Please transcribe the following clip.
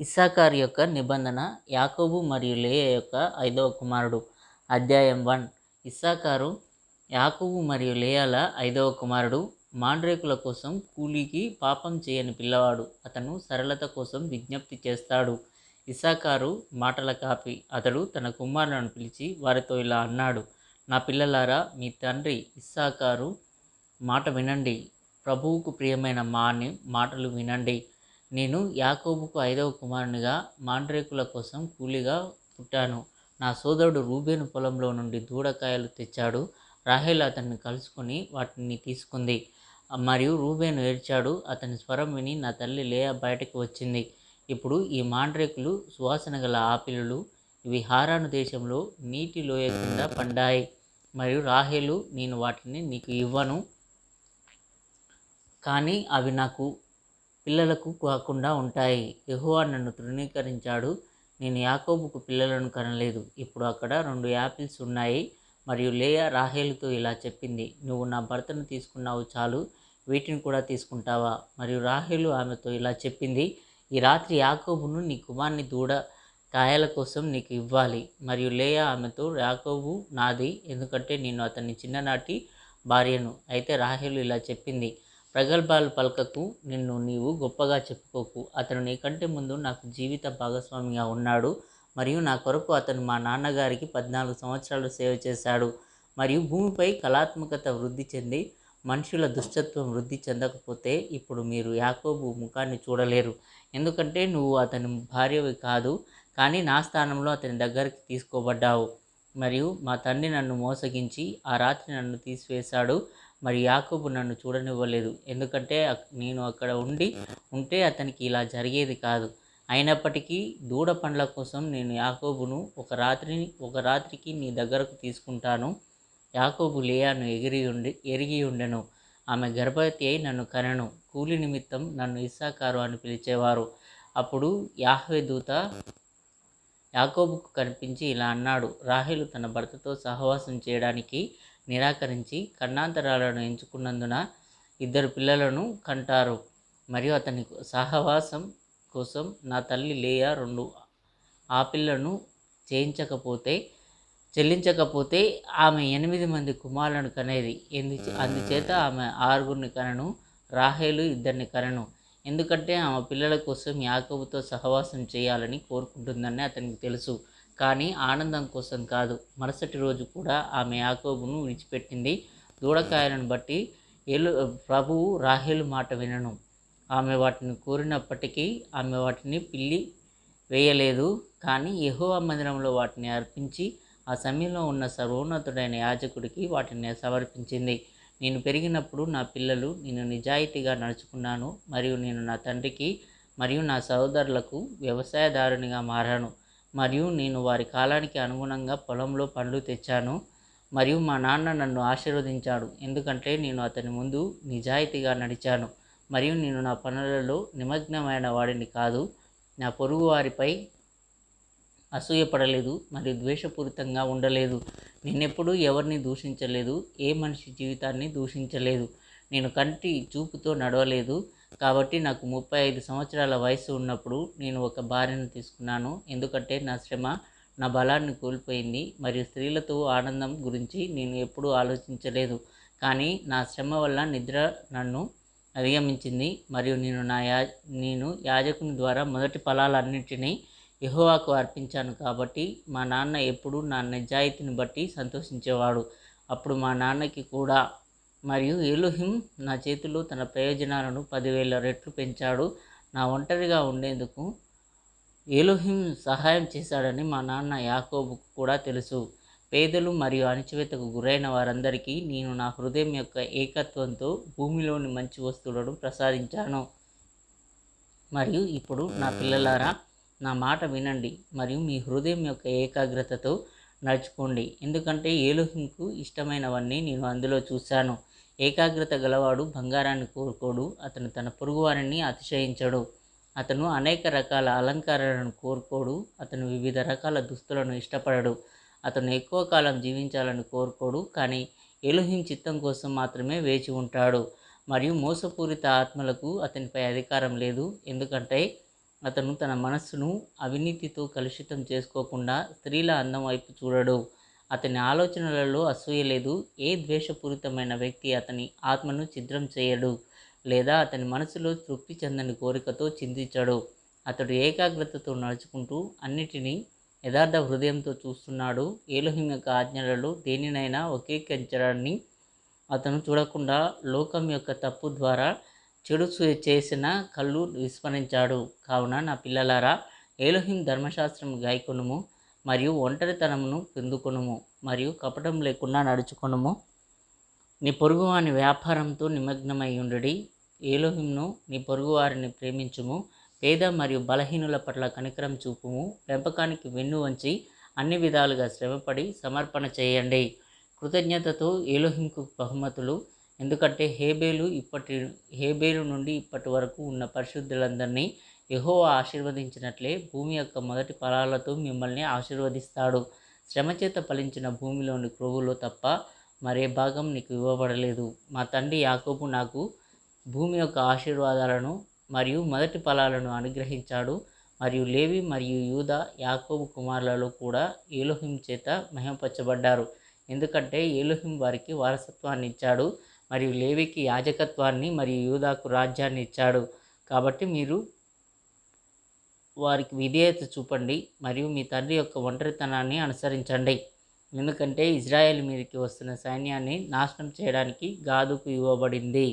ఇస్సాకార్ యొక్క నిబంధన యాకోబు మరియు లేయ యొక్క ఐదవ కుమారుడు. అధ్యాయం వన్. ఇస్సాకారు యాకోబు మరియు లేయాల ఐదవ కుమారుడు మాండ్రేకుల కోసం కూలీకి పాపం చేయని పిల్లవాడు. అతను సరళత కోసం విజ్ఞప్తి చేస్తాడు. ఇసాకారు మాటల కాపి. అతడు తన కుమారులను పిలిచి వారితో ఇలా అన్నాడు. నా పిల్లలారా మీ తండ్రి ఇస్సాకారు మాట వినండి. ప్రభువుకు ప్రియమైన మాని మాటలు వినండి. నేను యాకోబుకు ఐదవ కుమారునిగా మాండ్రేకుల కోసం కూలిగా పుట్టాను. నా సోదరుడు రూబేను పొలంలో నుండి దూడకాయలు తెచ్చాడు. రాహేల్ అతన్ని కలుసుకొని వాటిని తీసుకుంది. మరియు రూబేను ఏడ్చాడు. అతని స్వరం విని నా తల్లి లేయ బయటకు వచ్చింది. ఇప్పుడు ఈ మాండ్రేకులు సువాసన గల ఆపిలులు ఇవి హారాను దేశంలో నీటి లోయ కింద పండాయి. మరియు రాహేలు నేను వాటిని నీకు ఇవ్వను. కానీ అవి నాకు పిల్లలకు కాకుండా ఉంటాయి. యెహోవా నన్ను తృణీకరించాడు. నేను యాకోబుకు పిల్లలను కనలేదు. ఇప్పుడు అక్కడ రెండు యాపిల్స్ ఉన్నాయి. మరియు లేయా రాహేలుతో ఇలా చెప్పింది. నువ్వు నా భర్తను తీసుకున్నావు చాలు. వీటిని కూడా తీసుకుంటావా? మరియు రాహేలు ఆమెతో ఇలా చెప్పింది. ఈ రాత్రి యాకోబును నీ కుమార్ని దూడ కాయల కోసం నీకు ఇవ్వాలి. మరియు లేయా ఆమెతో యాకోబు నాది. ఎందుకంటే నేను అతని చిన్ననాటి భార్యను. అయితే రాహేలు ఇలా చెప్పింది. ప్రగల్భాలు పలకకు నిన్ను నీవు గొప్పగా చెప్పుకోకు. అతను నీకంటే ముందు నాకు జీవిత భాగస్వామిగా ఉన్నాడు. మరియు నా కొరకు అతను మా నాన్నగారికి పద్నాలుగు సంవత్సరాలు సేవ చేశాడు. మరియు భూమిపై కళాత్మకత వృద్ధి చెంది మనుషుల దుష్టత్వం వృద్ధి చెందకపోతే ఇప్పుడు మీరు యాకోబు ముఖాన్ని చూడలేరు. ఎందుకంటే నువ్వు అతని భార్యవి కాదు కానీ నా స్థానంలో అతని దగ్గరికి తీసుకోబడ్డావు. మరియు మా తండ్రి నన్ను మోసగించి ఆ రాత్రి నన్ను తీసివేశాడు. మరి యాకోబు నన్ను చూడనివ్వలేదు. ఎందుకంటే నేను అక్కడ ఉండి ఉంటే అతనికి ఇలా జరిగేది కాదు. అయినప్పటికీ దూడ పండ్ల కోసం నేను యాకోబును ఒక రాత్రిని ఒక రాత్రికి నీ దగ్గరకు తీసుకుంటాను. యాకోబు లేయాను ఎగిరి ఉండి ఎరిగి ఉండెను. ఆమె గర్భవతి అయి నన్ను కనెను. కూలి నిమిత్తం నన్ను ఇస్సాకారు అని పిలిచేవారు. అప్పుడు యాహ్వే దూత యాకోబుకు కనిపించి ఇలా అన్నాడు. రాహేలు తన భర్తతో సహవాసం చేయడానికి నిరాకరించి కన్నాంతరాలను ఎంచుకున్నందున ఇద్దరు పిల్లలను కంటారు. మరియు అతని సహవాసం కోసం నా తల్లి లేయా రెండు. ఆపిల్లను చేయించకపోతే చెల్లించకపోతే ఆమె ఎనిమిది మంది కుమారులను కనేది. ఎందు అందుచేత ఆమె ఆరుగురిని కనను రాహేలు ఇద్దరిని కనను. ఎందుకంటే ఆమె పిల్లల కోసం యాకబుతో సహవాసం చేయాలని కోరుకుంటుందని అతనికి తెలుసు. కానీ ఆనందం కోసం కాదు. మరుసటి రోజు కూడా ఆమె యాకోబును విడిచిపెట్టింది. దూడకాయలను బట్టి ఏలు ప్రభువు రాహేలు మాట వినను. ఆమె వాటిని కోరినప్పటికీ ఆమె వాటిని పిల్లి వేయలేదు. కానీ యహోవా మందిరంలో వాటిని అర్పించి ఆ సమయంలో ఉన్న సర్వోన్నతుడైన యాజకుడికి వాటిని సమర్పించింది. నేను పెరిగినప్పుడు నా పిల్లలు నేను నిజాయితీగా నడుచుకున్నాను. మరియు నేను నా తండ్రికి మరియు నా సహోదరులకు వ్యవసాయదారునిగా మారాను. మరియు నేను వారి కాలానికి అనుగుణంగా పొలంలో పండ్లు తెచ్చాను. మరియు మా నాన్న నన్ను ఆశీర్వదించాడు. ఎందుకంటే నేను అతని ముందు నిజాయితీగా నడిచాను. మరియు నేను నా పనులలో నిమగ్నమైన వాడిని కాదు. నా పొరుగు వారిపై అసూయపడలేదు. మరియు ద్వేషపూరితంగా ఉండలేదు. నేనెప్పుడూ ఎవరిని దూషించలేదు. ఏ మనిషి జీవితాన్ని దూషించలేదు. నేను కంటి చూపుతో నడవలేదు. కాబట్టి నాకు ముప్పై ఐదు సంవత్సరాల వయసు ఉన్నప్పుడు నేను ఒక భార్యను తీసుకున్నాను. ఎందుకంటే నా శ్రమ నా బలాన్ని కోల్పోయింది. మరియు స్త్రీలతో ఆనందం గురించి నేను ఎప్పుడూ ఆలోచించలేదు. కానీ నా శ్రమ వల్ల నిద్ర నన్ను అధిగమించింది. మరియు నేను నా యా నేను యాజకుని ద్వారా మొదటి ఫలాలన్నింటినీ ఎహోవాకు అర్పించాను. కాబట్టి మా నాన్న ఎప్పుడూ నా నిజాయితీని బట్టి సంతోషించేవాడు. అప్పుడు మా నాన్నకి కూడా మరియు ఎలుహిం నా చేతిలో తన ప్రయోజనాలను పదివేల రెట్లు పెంచాడు. నా ఒంటరిగా ఉండేందుకు ఎలుహిం సహాయం చేశాడని మా నాన్న యాకోబుకు కూడా తెలుసు. పేదలు మరియు అణచివేతకు గురైన వారందరికీ నేను నా హృదయం యొక్క ఏకత్వంతో భూమిలోని మంచి వస్తువులను ప్రసాదించాను. మరియు ఇప్పుడు నా పిల్లలారా నా మాట వినండి మరియు మీ హృదయం యొక్క ఏకాగ్రతతో నడుచుకోండి. ఎందుకంటే ఏలుహింకు ఇష్టమైనవన్నీ నేను అందులో చూశాను. ఏకాగ్రత గలవాడు బంగారాన్ని కోరుకోడు. అతను తన పొరుగువారిని అతిశయించడు. అతను అనేక రకాల అలంకారాలను కోరుకోడు. అతను వివిధ రకాల దుస్తులను ఇష్టపడడు. అతను ఎక్కువ కాలం జీవించాలని కోరుకోడు. కానీ ఎలుహిం చిత్తం కోసం మాత్రమే వేచి ఉంటాడు. మరియు మోసపూరిత ఆత్మలకు అతనిపై అధికారం లేదు. ఎందుకంటే అతను తన మనస్సును అవినీతితో కలుషితం చేసుకోకుండా స్త్రీల అందం వైపు చూడడు. అతని ఆలోచనలలో అసూయ లేదు. ఏ ద్వేషపూరితమైన వ్యక్తి అతని ఆత్మను ఛిద్రం చేయడు లేదా అతని మనసులో తృప్తి చెందని కోరికతో చింతించడు. అతడు ఏకాగ్రతతో నడుచుకుంటూ అన్నిటినీ యథార్థ హృదయంతో చూస్తున్నాడు. ఏలోహిం యొక్క ఆజ్ఞలలో దేనినైనా ఒకేకించడాన్ని అతను చూడకుండా లోకం యొక్క తప్పు ద్వారా చెడు చేసిన కళ్ళు విస్మరించాడు. కావున నా పిల్లలారా ఏలోహిం ధర్మశాస్త్రం గాయకునుము. మరియు ఒంటరితనమును పొందుకొనుము మరియు కపటం లేకుండా నడుచుకొనుము. నీ పొరుగువాని వ్యాపారంతో నిమగ్నమై ఉండుడి. ఏలోహింను నీ పొరుగువారిని ప్రేమించుము. పేద మరియు బలహీనుల పట్ల కనికరం చూపుము. పెంపకానికి వెన్ను వంచి అన్ని విధాలుగా శ్రమపడి సమర్పణ చేయండి. కృతజ్ఞతతో ఏలోహింకు బహుమతులు. ఎందుకంటే హేబేలు ఇప్పటి హేబేలు నుండి ఇప్పటి వరకు ఉన్న పరిశుద్ధులందరినీ యెహోవా ఆశీర్వదించినట్లే భూమి యొక్క మొదటి ఫలాలతో మిమ్మల్ని ఆశీర్వదిస్తాడు. శ్రమ చేత ఫలించిన భూమిలోని క్రొవ్వులో తప్ప మరే భాగం నీకు ఇవ్వబడలేదు. మా తండ్రి యాకోబు నాకు భూమి యొక్క ఆశీర్వాదాలను మరియు మొదటి ఫలాలను అనుగ్రహించాడు. మరియు లేవి మరియు యూద యాకోబు కుమారులలో కూడా ఏలోహిం చేత మహిమపరచబడ్డారు. ఎందుకంటే ఏలోహిం వారికి వారసత్వాన్ని ఇచ్చాడు. మరియు లేవికి యాజకత్వాన్ని మరియు యూదాకు రాజ్యాన్ని ఇచ్చాడు. కాబట్టి మీరు వారికి విధేయత చూపండి మరియు మీ తండ్రి యొక్క ఒంటరితనాన్ని అనుసరించండి. ఎందుకంటే ఇజ్రాయెల్ మీదకి వస్తున్న సైన్యాన్ని నాశనం చేయడానికి గాదుకు ఇవ్వబడింది.